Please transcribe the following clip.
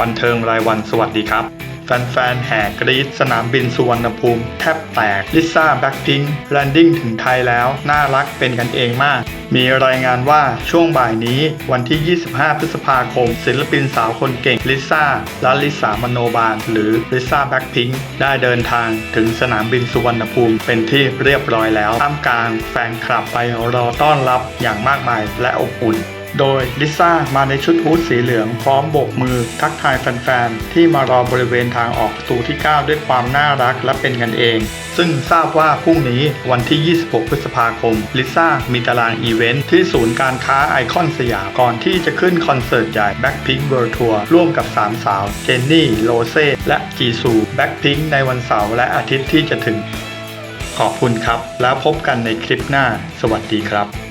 บันเทิงรายวันสวัสดีครับ แฟนๆ แห่กรีดสนามบินสุวรรณภูมิ แทบแตก ลิซ่าแบ็คพิงค์แลนดิ้งถึงไทยแล้ว น่ารักเป็นกันเองมาก มีรายงานว่าช่วงบ่ายนี้วันที่ 25 พฤษภาคม ศิลปินสาวคนเก่งลิซ่าและลิสามโนบาล หรือลิซ่าแบ็คพิงค์ได้เดินทางถึงสนามบินสุวรรณภูมิเป็นที่เรียบร้อยแล้วท่ามกลางแฟนคลับไปรอต้อนรับอย่างมากมายและอบอุ่น โดยลิซ่ามาในชุดฮูดสีเหลืองพร้อมโบกมือทักทายแฟนๆ ที่มารอบริเวณทางออกประตูที่ 9 ด้วยความน่ารักและเป็นกันเอง ซึ่งทราบว่าพรุ่งนี้วันที่ 26 พฤษภาคม ลิซ่ามีตารางอีเวนท์ที่ศูนย์การค้าไอคอนสยามก่อนที่จะขึ้นคอนเสิร์ตใหญ่ Blackpink World Tour ร่วมกับ 3 สาว เจนนี่ โรเซ่ และจีซู Blackpink ในวันเสาร์และอาทิตย์ที่จะถึง ขอบคุณครับ แล้วพบกันในคลิปหน้า สวัสดีครับ